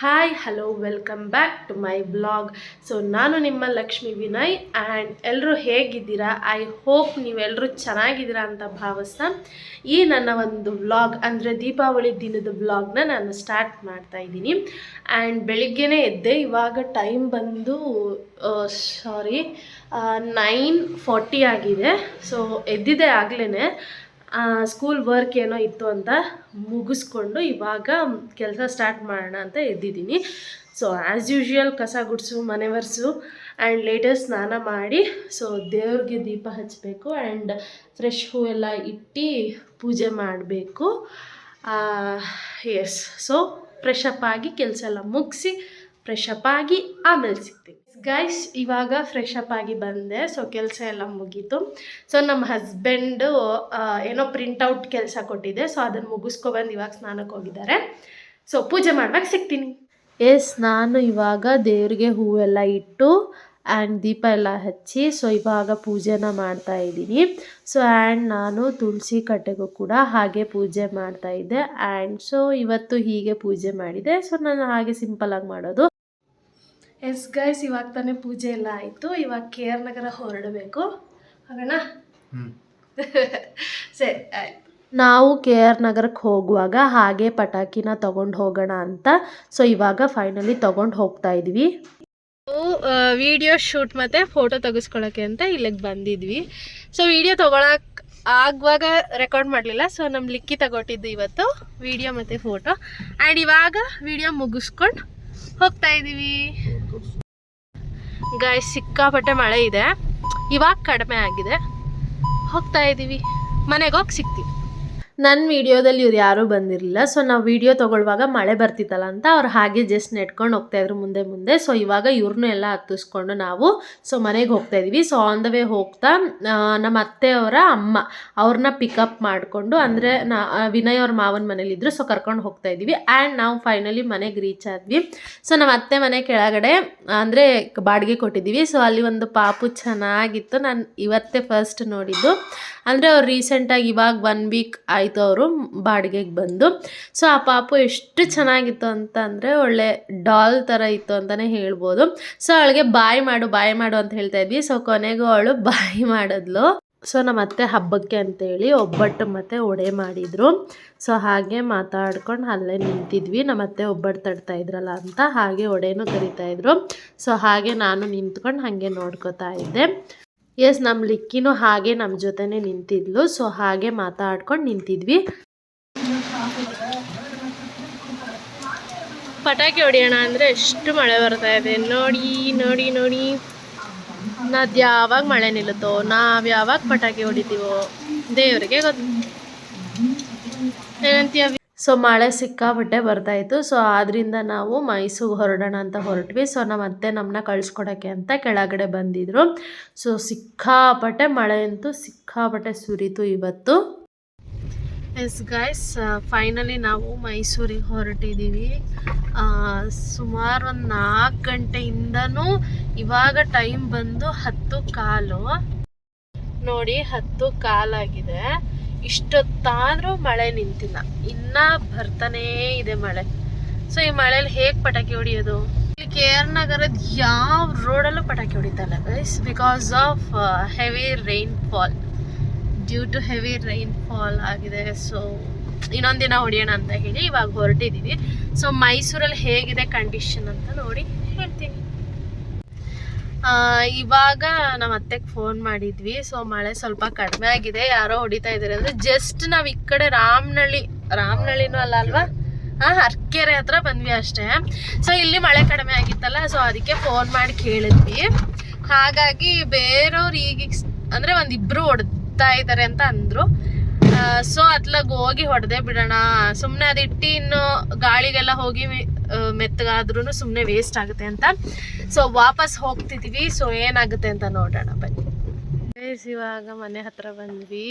Hi hello welcome back to my blog so ನಾನು ನಿಮ್ಮ Lakshmi Vinay and ಎಲ್ಲರೂ ಹೇಗಿದ್ದೀರಾ? ಐ ಹೋಪ್ ನೀವೆಲ್ಲರೂ ಚೆನ್ನಾಗಿದ್ದೀರಾ ಅಂತ ಭಾವಿಸ್ತಾ ಈ ನನ್ನ ಒಂದು ವ್ಲಾಗ್ ಅಂದರೆ ದೀಪಾವಳಿ ದಿನದ ವ್ಲಾಗ್ನ ನಾನು ಸ್ಟಾರ್ಟ್ ಮಾಡ್ತಾ ಇದ್ದೀನಿ. ಆ್ಯಂಡ್ ಬೆಳಿಗ್ಗೆನೇ ಎದ್ದೆ, ಇವಾಗ ಟೈಮ್ ಬಂದು ಸಾರಿ ನೈನ್ ಫಾರ್ಟಿ ಆಗಿದೆ. ಸೊ ಎದ್ದಿದೆ ಆಗಲೇ ಸ್ಕೂಲ್ ವರ್ಕ್ ಏನೋ ಇತ್ತು ಅಂತ ಮುಗಿಸ್ಕೊಂಡು ಇವಾಗ ಕೆಲಸ ಸ್ಟಾರ್ಟ್ ಮಾಡೋಣ ಅಂತ ಇದ್ದಿದ್ದೀನಿ ಸೊ ಆ್ಯಸ್ ಯೂಶ್ವಲ್ ಕಸ ಗುಡಿಸು, ಮನೆ ಒರೆಸು ಆ್ಯಂಡ್ ಲೇಟೆಸ್ಟ್ ಸ್ನಾನ ಮಾಡಿ ಸೊ ದೇವ್ರಿಗೆ ದೀಪ ಹಚ್ಚಬೇಕು ಆ್ಯಂಡ್ ಫ್ರೆಶ್ ಹೂವೆಲ್ಲ ಇಟ್ಟು ಪೂಜೆ ಮಾಡಬೇಕು. ಎಸ್ ಸೊ ಫ್ರೆಶ್ ಆಗಿ ಕೆಲಸ ಎಲ್ಲ ಮುಗಿಸಿ ಫ್ರೆಶ್ ಅಪ್ ಆಗಿ ಆಮೇಲೆ ಸಿಗ್ತೀನಿ ಗೈಸ್ ಇವಾಗ ಫ್ರೆಶ್ ಅಪ್ ಆಗಿ ಬಂದೆ ಸೊ ಕೆಲಸ ಎಲ್ಲ ಮುಗೀತು. ಸೊ ನಮ್ಮ ಹಸ್ಬೆಂಡು ಏನೋ ಪ್ರಿಂಟೌಟ್ ಕೆಲಸ ಕೊಟ್ಟಿದೆ ಸೊ ಅದನ್ನು ಮುಗಿಸ್ಕೊಬಂದು ಇವಾಗ ಸ್ನಾನಕ್ಕೆ ಹೋಗಿದ್ದಾರೆ. ಸೊ ಪೂಜೆ ಮಾಡುವಾಗ ಸಿಗ್ತೀನಿ. ಎಸ್ ನಾನು ಇವಾಗ ದೇವ್ರಿಗೆ ಹೂವೆಲ್ಲ ಇಟ್ಟು ಆ್ಯಂಡ್ ದೀಪ ಎಲ್ಲ ಹಚ್ಚಿ ಸೊ ಇವಾಗ ಪೂಜೆನ ಮಾಡ್ತಾ ಇದ್ದೀನಿ. ಸೊ ಆ್ಯಂಡ್ ನಾನು ತುಳಸಿ ಕಟ್ಟೆಗೂ ಕೂಡ ಹಾಗೆ ಪೂಜೆ ಮಾಡ್ತಾ ಇದ್ದೆ ಆ್ಯಂಡ್ ಸೊ ಇವತ್ತು ಹೀಗೆ ಪೂಜೆ ಮಾಡಿದೆ. ಸೊ ನಾನು ಹಾಗೆ ಸಿಂಪಲ್ ಆಗಿ ಮಾಡೋದು. ಎಸ್ ಗೈಸ್ ಇವಾಗ ತಾನೇ ಪೂಜೆ ಎಲ್ಲ ಆಯಿತು. ಇವಾಗ ಕೆ ಆರ್ ನಗರ ಹೊರಡಬೇಕು. ಹೋಗೋಣ? ಸರಿ ಆಯ್ತು. ನಾವು ಕೆ ಆರ್ ನಗರಕ್ಕೆ ಹೋಗುವಾಗ ಹಾಗೆ ಪಟಾಕಿನ ತಗೊಂಡು ಹೋಗೋಣ ಅಂತ. ಸೊ ಇವಾಗ ಫೈನಲಿ ತಗೊಂಡು ಹೋಗ್ತಾ ಇದ್ವಿ. ವಿಡಿಯೋ ಶೂಟ್ ಮತ್ತು ಫೋಟೋ ತೆಗೆಸ್ಕೊಳಕ್ಕೆ ಅಂತ ಇಲ್ಲಿಗೆ ಬಂದಿದ್ವಿ. ಸೊ ವಿಡಿಯೋ ತೊಗೊಳಕ್ಕೆ ಆಗುವಾಗ ರೆಕಾರ್ಡ್ ಮಾಡಲಿಲ್ಲ. ಸೊ ನಮ್ಮ ಲಿಕ್ಕಿ ತಗೊಟ್ಟಿದ್ದು ಇವತ್ತು. ವಿಡಿಯೋ ಮತ್ತು ಫೋಟೋ ಆ್ಯಂಡ್ ಇವಾಗ ವಿಡಿಯೋ ಮುಗಿಸ್ಕೊಂಡು ಹೋಗ್ತಾ ಇದ್ದೀವಿ ಗಾಯ ಸಿಕ್ಕಾಪಟ್ಟೆ ಮಳೆ ಇದೆ. ಇವಾಗ ಕಡಿಮೆ ಆಗಿದೆ. ಹೋಗ್ತಾ ಇದ್ದೀವಿ ಮನೆಗೆ ಹೋಗಿ ಸಿಗ್ತೀವಿ. ನನ್ನ ವಿಡಿಯೋದಲ್ಲಿ ಇವ್ರು ಯಾರೂ ಬಂದಿರಲಿಲ್ಲ. ಸೊ ನಾವು ವಿಡಿಯೋ ತೊಗೊಳ್ಳುವಾಗ ಮಳೆ ಬರ್ತಿತ್ತಲ್ಲ ಅಂತ ಅವ್ರು ಹಾಗೆ ಜಸ್ಟ್ ನೆಟ್ಕೊಂಡು ಹೋಗ್ತಾಯಿದ್ರು ಮುಂದೆ ಮುಂದೆ. ಸೊ ಇವಾಗ ಇವ್ರನ್ನೂ ಎಲ್ಲ ಹತ್ತಿಸ್ಕೊಂಡು ನಾವು ಸೊ ಮನೆಗೆ ಹೋಗ್ತಾ ಇದೀವಿ. ಸೊ ಆನ್ ದ ವೇ ಹೋಗ್ತಾ ನಮ್ಮ ಅತ್ತೆಯವರ ಅಮ್ಮ ಅವ್ರನ್ನ ಪಿಕಪ್ ಮಾಡಿಕೊಂಡು ಅಂದರೆ ನಾ ವಿನಯ್ ಅವ್ರ ಮಾವನ ಮನೇಲಿದ್ರು ಸೊ ಕರ್ಕೊಂಡು ಹೋಗ್ತಾ ಇದ್ದೀವಿ ಆ್ಯಂಡ್ ನಾವು ಫೈನಲಿ ಮನೆಗೆ ರೀಚ್ ಆದ್ವಿ. ಸೊ ನಮ್ಮ ಅತ್ತೆ ಮನೆ ಕೆಳಗಡೆ, ಅಂದರೆ ಬಾಡಿಗೆ ಕೊಟ್ಟಿದ್ದೀವಿ ಸೊ ಅಲ್ಲಿ ಒಂದು ಪಾಪು ಚೆನ್ನಾಗಿತ್ತು. ನಾನು ಇವತ್ತೇ ಫಸ್ಟ್ ನೋಡಿದ್ದು. ಅಂದರೆ ಅವ್ರು ರೀಸೆಂಟಾಗಿ ಇವಾಗ ಒನ್ ವೀಕ್ ಆಯಿತು. ಅವರು ಬಾಡಿಗೆಗೆ ಬಂದು. ಸೊ ಆ ಪಾಪು ಎಷ್ಟು ಚೆನ್ನಾಗಿತ್ತು ಅಂತ ಅಂದರೆ ಒಳ್ಳೆ ಡಾಲ್ ಥರ ಇತ್ತು ಅಂತಲೇ ಹೇಳ್ಬೋದು. ಸೊ ಅವಳಿಗೆ ಬಾಯಿ ಮಾಡು ಬಾಯಿ ಮಾಡು ಅಂತ ಹೇಳ್ತಾ ಇದ್ವಿ. ಸೊ ಕೊನೆಗೂ ಅವಳು ಬಾಯಿ ಮಾಡಿದ್ಲು. ಸೊ ನಮ್ಮ ಅತ್ತೆ ಹಬ್ಬಕ್ಕೆ ಅಂತೇಳಿ ಒಬ್ಬಟ್ಟು ಮತ್ತು ಒಡೆ ಮಾಡಿದರು. ಸೊ ಹಾಗೆ ಮಾತಾಡ್ಕೊಂಡು ಅಲ್ಲೇ ನಿಂತಿದ್ವಿ. ನಮ್ಮ ಅತ್ತೆ ಒಬ್ಬಟ್ಟು ತಡ್ತಾ ಇದ್ರಲ್ಲ ಅಂತ ಹಾಗೆ ಒಡೆನೂ ಕರಿತಾ ಇದ್ರು. ಸೊ ಹಾಗೆ ನಾನು ನಿಂತ್ಕೊಂಡು ಹಾಗೆ ನೋಡ್ಕೋತಾ ಇದ್ದೆ. ಎಸ್ ನಮ್ಮ ಲಿಕ್ಕಿನೂ ಹಾಗೆ ನಮ್ಮ ಜೊತೆನೆ ನಿಂತಿದ್ಲು. ಸೊ ಹಾಗೆ ಮಾತಾಡ್ಕೊಂಡು ನಿಂತಿದ್ವಿ. ಪಟಾಕಿ ಹೊಡಿಯೋಣ ಅಂದರೆ ಎಷ್ಟು ಮಳೆ ಬರ್ತಾ ಇದೆ. ನೋಡಿ ನೋಡಿ ನೋಡಿ. ಅದು ಯಾವಾಗ ಮಳೆ ನಿಲ್ಲುತ್ತೋ, ನಾವು ಯಾವಾಗ ಪಟಾಕಿ ಹೊಡಿತೀವೋ, ದೇವರಿಗೆ ಗೊತ್ತು. ಏನಂತೀಯ ಸೊ ಮಳೆ ಸಿಕ್ಕಾಪಟ್ಟೆ ಬರ್ತಾಯಿತ್ತು. ಸೊ ಆದ್ದರಿಂದ ನಾವು ಮೈಸೂರು ಹೊರಡೋಣ ಅಂತ ಹೊರಟ್ವಿ. ಸೊ ನಮ್ಮ ಅತ್ತೆ ನಮ್ಮನ್ನ ಕಳಿಸ್ಕೊಡೋಕ್ಕೆ ಅಂತ ಕೆಳಗಡೆ ಬಂದಿದ್ರು. ಸೊ ಸಿಕ್ಕಾಪಟ್ಟೆ ಮಳೆ ಅಂತೂ ಸಿಕ್ಕಾಪಟ್ಟೆ ಸುರಿತು ಇವತ್ತು. ಎಸ್ ಗೈಸ್ ಫೈನಲಿ ನಾವು ಮೈಸೂರಿಗೆ ಹೊರಟಿದ್ದೀವಿ ಸುಮಾರು ಒಂದು ನಾಲ್ಕು ಗಂಟೆಯಿಂದನೂ ಇವಾಗ ಟೈಮ್ ಬಂದು ಹತ್ತು ಕಾಲು. ನೋಡಿ, ಹತ್ತು ಕಾಲಾಗಿದೆ. ಇಷ್ಟೊತ್ತಾದರೂ ಮಳೆ ನಿಂತಿಲ್ಲ. ಇನ್ನ ಬರ್ತಾನೇ ಇದೆ ಮಳೆ. ಸೊ ಈ ಮಳೆಯಲ್ಲಿ ಹೇಗೆ ಪಟಾಕಿ ಹೊಡಿಯೋದು? ಇಲ್ಲಿ ಕೆ ಆರ್ ನಗರದ ಯಾವ ರೋಡಲ್ಲೂ ಪಟಾಕಿ ಹೊಡಿತಲ್ಲ guys because of heavy rainfall due to heavy rainfall ಆಗಿದೆ ಸೊ ಇನ್ನೊಂದಿನ ಹೊಡಿಯೋಣ ಅಂತ ಹೇಳಿ ಇವಾಗ ಹೊರಟಿದ್ದೀವಿ ಸೊ ಮೈಸೂರಲ್ಲಿ ಹೇಗಿದೆ ಕಂಡೀಷನ್ ಅಂತ ನೋಡಿ ಹೇಳ್ತೀನಿ. ಇವಾಗ ನಮ್ಮ ಅತ್ತೆಗೆ ಫೋನ್ ಮಾಡಿದ್ವಿ ಸೊ ಮಳೆ ಸ್ವಲ್ಪ ಕಡಿಮೆ ಆಗಿದೆ. ಯಾರೋ ಹೊಡಿತಾ ಇದ್ದಾರೆ ಅಂದ್ರೆ ಜಸ್ಟ್ ನಾವ್ ಈ ಕಡೆ ರಾಮ್ನಳ್ಳಿ ರಾಮ್ನಳ್ಳಿನೂ ಅಲ್ಲ ಅಲ್ವಾ? ಹಾ ಹರ್ಕೆರೆ ಹತ್ರ ಬಂದ್ವಿ ಅಷ್ಟೇ. ಸೊ ಇಲ್ಲಿ ಮಳೆ ಕಡಿಮೆ ಆಗಿತ್ತಲ್ಲ ಸೊ ಅದಕ್ಕೆ ಫೋನ್ ಮಾಡಿ ಕೇಳಿದ್ವಿ. ಹಾಗಾಗಿ ಬೇರೆಯವ್ರು ಈಗ ಅಂದ್ರೆ ಒಂದಿಬ್ಬರು ಹೊಡ್ತಾ ಇದ್ದಾರೆ ಅಂತ ಅಂದ್ರು. ಸೊ ಅತ್ಲಾಗ ಹೋಗಿ ಹೊಡೆದೇ ಬಿಡೋಣ. ಸುಮ್ಮನೆ ಅದಿಟ್ಟು ಇನ್ನು ಗಾಳಿಗೆಲ್ಲ ಹೋಗಿ ಮೆತ್ತಗಾದ್ರೂ ಸುಮ್ಮನೆ ವೇಸ್ಟ್ ಆಗುತ್ತೆ ಅಂತ. ಸೊ ವಾಪಸ್ ಹೋಗ್ತಿದ್ವಿ. ಸೊ ಏನಾಗುತ್ತೆ ಅಂತ ನೋಡೋಣ ಬನ್ನಿ. ಇವಾಗ ಮನೆ ಹತ್ರ ಬಂದ್ವಿ.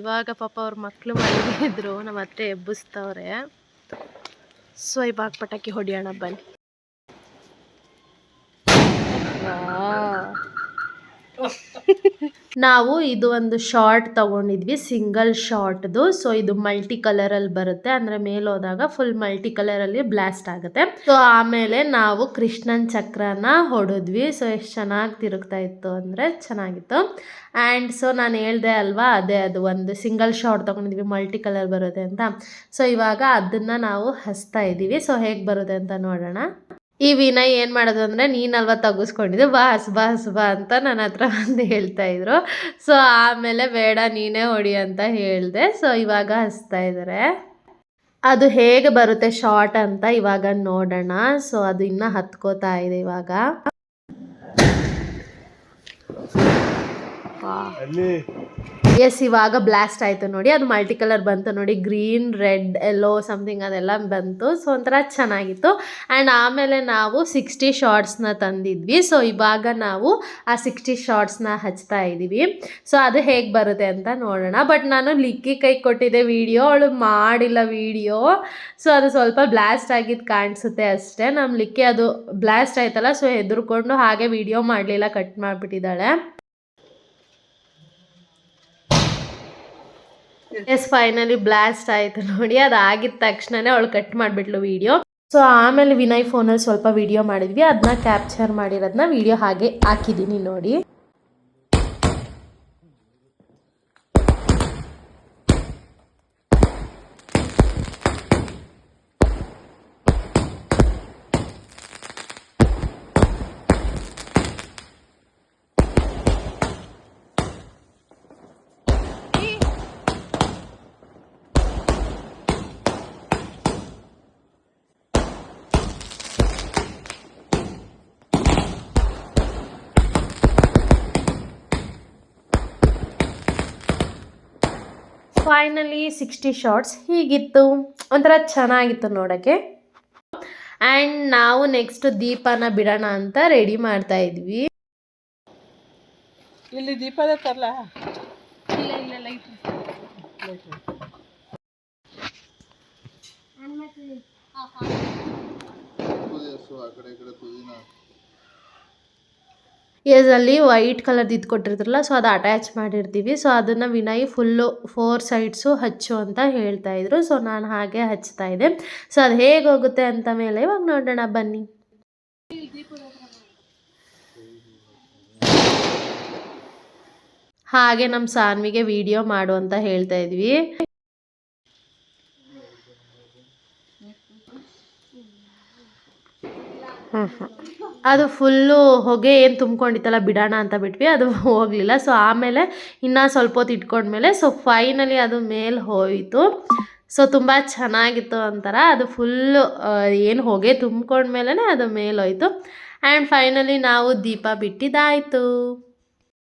ಇವಾಗ ಪಾಪ ಅವ್ರ ಮಕ್ಕಳು ಮಲಗಿದ್ರು ನಮ್ಮ ಅತ್ತೆ ಎಬ್ಬಿಸ್ತವ್ರೆ. ಸೊ ಇವಾಗ ಪಟಾಕಿ ಹೊಡಿಯೋಣ ಬನ್ನಿ. ನಾವು ಇದು ಒಂದು ಶಾರ್ಟ್ ತಗೊಂಡಿದ್ವಿ, ಸಿಂಗಲ್ ಶಾರ್ಟ್ದು. ಸೊ ಇದು ಮಲ್ಟಿ ಕಲರ್ ಅಲ್ಲಿ ಬರುತ್ತೆ. ಅಂದ್ರೆ ಮೇಲೆ ಹೋದಾಗ ಫುಲ್ ಮಲ್ಟಿ ಕಲರ್ ಅಲ್ಲಿ ಬ್ಲಾಸ್ಟ್ ಆಗುತ್ತೆ. ಸೊ ಆಮೇಲೆ ನಾವು ಕೃಷ್ಣನ್ ಚಕ್ರನ ಹೊಡೆದ್ವಿ. ಸೊ ಎಷ್ಟು ಚೆನ್ನಾಗಿ ತಿರುಗ್ತಾ ಇತ್ತು ಅಂದ್ರೆ ಚೆನ್ನಾಗಿತ್ತು. ಆ್ಯಂಡ್ ಸೊ ನಾನು ಹೇಳ್ದೆ ಅಲ್ವಾ, ಅದೇ ಅದು ಒಂದು ಸಿಂಗಲ್ ಶಾರ್ಟ್ ತೊಗೊಂಡಿದ್ವಿ ಮಲ್ಟಿ ಕಲರ್ ಬರುತ್ತೆ ಅಂತ. ಸೊ ಇವಾಗ ಅದನ್ನು ನಾವು ಹಚ್ತಾ ಇದ್ದೀವಿ ಸೊ ಹೇಗೆ ಬರುತ್ತೆ ಅಂತ ನೋಡೋಣ. ಈ ವಿನಯ್ ಏನು ಮಾಡೋದು ಅಂದರೆ ನೀನಲ್ವ ತೆಗೆಸ್ಕೊಂಡಿದ್ದು ಬಾ ಬಾಸ್ ಬಾ ಅಂತ ನನ್ನ ಹತ್ರ ಬಂದು ಹೇಳ್ತಾ ಇದ್ರು. ಸೊ ಆಮೇಲೆ, ಬೇಡ, ನೀನೇ ಹೊಡಿ ಅಂತ ಹೇಳಿದೆ. ಸೊ ಇವಾಗ ಹಸ್ತಾ ಇದ್ದಾರೆ ಅದು ಹೇಗೆ ಬರುತ್ತೆ ಶಾರ್ಟ್ ಅಂತ ಇವಾಗ ನೋಡೋಣ. ಸೊ ಅದು ಇನ್ನೂ ಹತ್ಕೋತಾ ಇದೆ ಇವಾಗ. ಎಸ್ ಇವಾಗ ಬ್ಲಾಸ್ಟ್ ಆಯಿತು ನೋಡಿ. ಅದು ಮಲ್ಟಿ ಕಲರ್ ಬಂತು ನೋಡಿ. ಗ್ರೀನ್ ರೆಡ್ ಎಲ್ಲೋ ಸಮಥಿಂಗ್ ಅದೆಲ್ಲ ಬಂತು. ಸೊ ಒಂಥರ ಚೆನ್ನಾಗಿತ್ತು. ಆ್ಯಂಡ್ ಆಮೇಲೆ ನಾವು ಸಿಕ್ಸ್ಟಿ ಶಾರ್ಟ್ಸ್ನ ತಂದಿದ್ವಿ. ಸೊ ಇವಾಗ ನಾವು ಆ ಸಿಕ್ಸ್ಟಿ ಶಾರ್ಟ್ಸ್ನ ಹಚ್ತಾ ಇದ್ದೀವಿ ಸೊ ಅದು ಹೇಗೆ ಬರುತ್ತೆ ಅಂತ ನೋಡೋಣ. ಬಟ್ ನಾನು ಲಿಕ್ಕಿ ಕೈ ಕೊಟ್ಟಿದ್ದೆ ವಿಡಿಯೋ ಅವಳು ಮಾಡಿಲ್ಲ ವಿಡಿಯೋ ಸೊ ಅದು ಸ್ವಲ್ಪ ಬ್ಲಾಸ್ಟ್ ಆಗಿದ್ದು ಕಾಣಿಸುತ್ತೆ ಅಷ್ಟೇ. ನಮ್ಮ ಲಿಕ್ಕಿ ಅದು ಬ್ಲಾಸ್ಟ್ ಆಯ್ತಲ್ಲ. ಸೊ ಹೆದರ್ಕೊಂಡು ಹಾಗೆ ವಿಡಿಯೋ ಮಾಡಲಿಲ್ಲ ಕಟ್ ಮಾಡಿಬಿಟ್ಟಿದ್ದಾಳೆ. ಎಸ್ ಫೈನಲಿ ಬ್ಲಾಸ್ಟ್ ಆಯ್ತು ನೋಡಿ ಅದು ಆಗಿದ ತಕ್ಷಣನೇ ಅವಳು ಕಟ್ ಮಾಡಿಬಿಟ್ಲು ವಿಡಿಯೋ ಸೊ ಆಮೇಲೆ ವಿನಯ್ ಫೋನಲ್ಲಿ ಸ್ವಲ್ಪ ವಿಡಿಯೋ ಮಾಡಿದ್ವಿ ಅದನ್ನ ಕ್ಯಾಪ್ಚರ್ ಮಾಡಿರೋದನ್ನ ವಿಡಿಯೋ ಹಾಗೆ ಹಾಕಿದ್ದೀನಿ ನೋಡಿ. ಫೈನಲಿ ಸಿಕ್ಸ್ಟಿ ಶಾರ್ಟ್ಸ್ ಹೀಗಿತ್ತು. ಒಂಥರ ಚೆನ್ನಾಗಿತ್ತು ನೋಡೋಕ್ಕೆ. ಆ್ಯಂಡ್ ನಾವು ನೆಕ್ಸ್ಟ್ ದೀಪನ ಬಿಡೋಣ ಅಂತ ರೆಡಿ ಮಾಡ್ತಾ ಇದ್ವಿ. ಇಲ್ಲಿ ದೀಪದ ತರಲ? ಎಸ್ ಅಲ್ಲಿ ವೈಟ್ ಕಲರ್ದು ಇದು ಕೊಟ್ಟಿರ್ತಾರಲ್ಲ ಸೊ ಅದು ಅಟ್ಯಾಚ್ ಮಾಡಿರ್ತೀವಿ. ಸೊ ಅದನ್ನು ವಿನಯ್ ಫುಲ್ಲು ಫೋರ್ ಸೈಡ್ಸು ಹಚ್ಚು ಅಂತ ಹೇಳ್ತಾ ಇದ್ರು. ಸೊ ನಾನು ಹಾಗೆ ಹಚ್ತಾ ಇದ್ದೆ. ಸೊ ಅದು ಹೇಗೆ ಹೋಗುತ್ತೆ ಅಂತ ಮೇಲೆ ಇವಾಗ ನೋಡೋಣ, ಬನ್ನಿ. ಹಾಗೆ ನಮ್ಮ ಸಾನ್ವಿಗೆ ವಿಡಿಯೋ ಮಾಡು ಅಂತ ಹೇಳ್ತಾ ಇದ್ವಿ. ಅದು ಫುಲ್ಲು ಹೊಗೆ ಏನು ತುಂಬ್ಕೊಂಡಿತ್ತಲ್ಲ, ಬಿಡೋಣ ಅಂತ ಬಿಟ್ವಿ, ಅದು ಹೋಗಲಿಲ್ಲ. ಸೊ ಆಮೇಲೆ ಇನ್ನೂ ಸ್ವಲ್ಪ ಹೊತ್ತು ಇಟ್ಕೊಂಡ್ಮೇಲೆ ಸೊ ಫೈನಲಿ ಅದು ಮೇಲೆ ಹೋಯಿತು. ಸೊ ತುಂಬ ಚೆನ್ನಾಗಿತ್ತು ಅಂತಾರ ಅದು ಫುಲ್ಲು ಏನು ಹೊಗೆ ತುಂಬ್ಕೊಂಡ್ಮೇಲೆ ಅದು ಮೇಲೆ ಹೋಯಿತು. ಆ್ಯಂಡ್ ಫೈನಲಿ ನಾವು ದೀಪ ಬಿಟ್ಟಿದ್ದಾಯಿತು.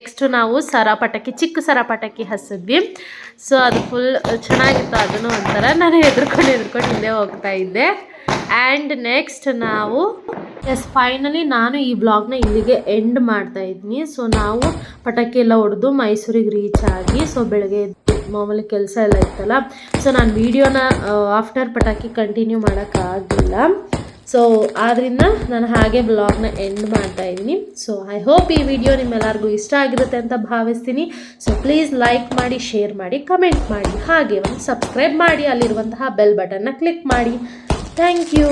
ನೆಕ್ಸ್ಟು ನಾವು ಸರ ಪಟಾಕಿ, ಚಿಕ್ಕ ಸರ ಪಟಾಕಿ ಹಸಿದ್ವಿ. ಸೊ ಅದು ಫುಲ್ ಚೆನ್ನಾಗಿತ್ತು. ಅದನ್ನು ಒಂಥರ ನಾನು ಹೆದ್ರ್ಕೊಂಡು ಹೆದ್ರಕೊಂಡು ಹಿಂದೆ ಹೋಗ್ತಾ ಇದ್ದೆ. ಆ್ಯಂಡ್ ನೆಕ್ಸ್ಟ್ ನಾವು ಎಸ್ ಫೈನಲಿ ನಾನು ಈ ಬ್ಲಾಗ್ನ ಇಲ್ಲಿಗೆ ಎಂಡ್ ಮಾಡ್ತಾ ಇದ್ದೀನಿ. ಸೊ ನಾವು ಪಟಾಕಿ ಎಲ್ಲ ಹೊಡೆದು ಮೈಸೂರಿಗೆ ರೀಚ್ ಆಗಿ ಸೊ ಬೆಳಗ್ಗೆ ಮಾಮೂಲಿ ಕೆಲಸ ಎಲ್ಲ ಇತ್ತಲ್ಲ ಸೊ ನಾನು ವೀಡಿಯೋನ ಆಫ್ಟರ್ ಪಟಾಕಿ ಕಂಟಿನ್ಯೂ ಮಾಡೋಕ್ಕಾಗಲಿಲ್ಲ ಸೊ ಆದ್ದರಿಂದ ನಾನು ಹಾಗೆ ಬ್ಲಾಗ್ನ ಎಂಡ್ ಮಾಡ್ತಾ ಇದ್ದೀನಿ. ಸೊ ಐ ಹೋಪ್ ಈ ವಿಡಿಯೋ ನಿಮ್ಮೆಲ್ಲರಿಗೂ ಇಷ್ಟ ಆಗಿರುತ್ತೆ ಅಂತ ಭಾವಿಸ್ತೀನಿ. ಸೊ ಪ್ಲೀಸ್ ಲೈಕ್ ಮಾಡಿ ಶೇರ್ ಮಾಡಿ ಕಮೆಂಟ್ ಮಾಡಿ, ಹಾಗೆ ಒಂದು ಸಬ್ಸ್ಕ್ರೈಬ್ ಮಾಡಿ, ಅಲ್ಲಿರುವಂತಹ ಬೆಲ್ ಬಟನ್ನ ಕ್ಲಿಕ್ ಮಾಡಿ. Thank you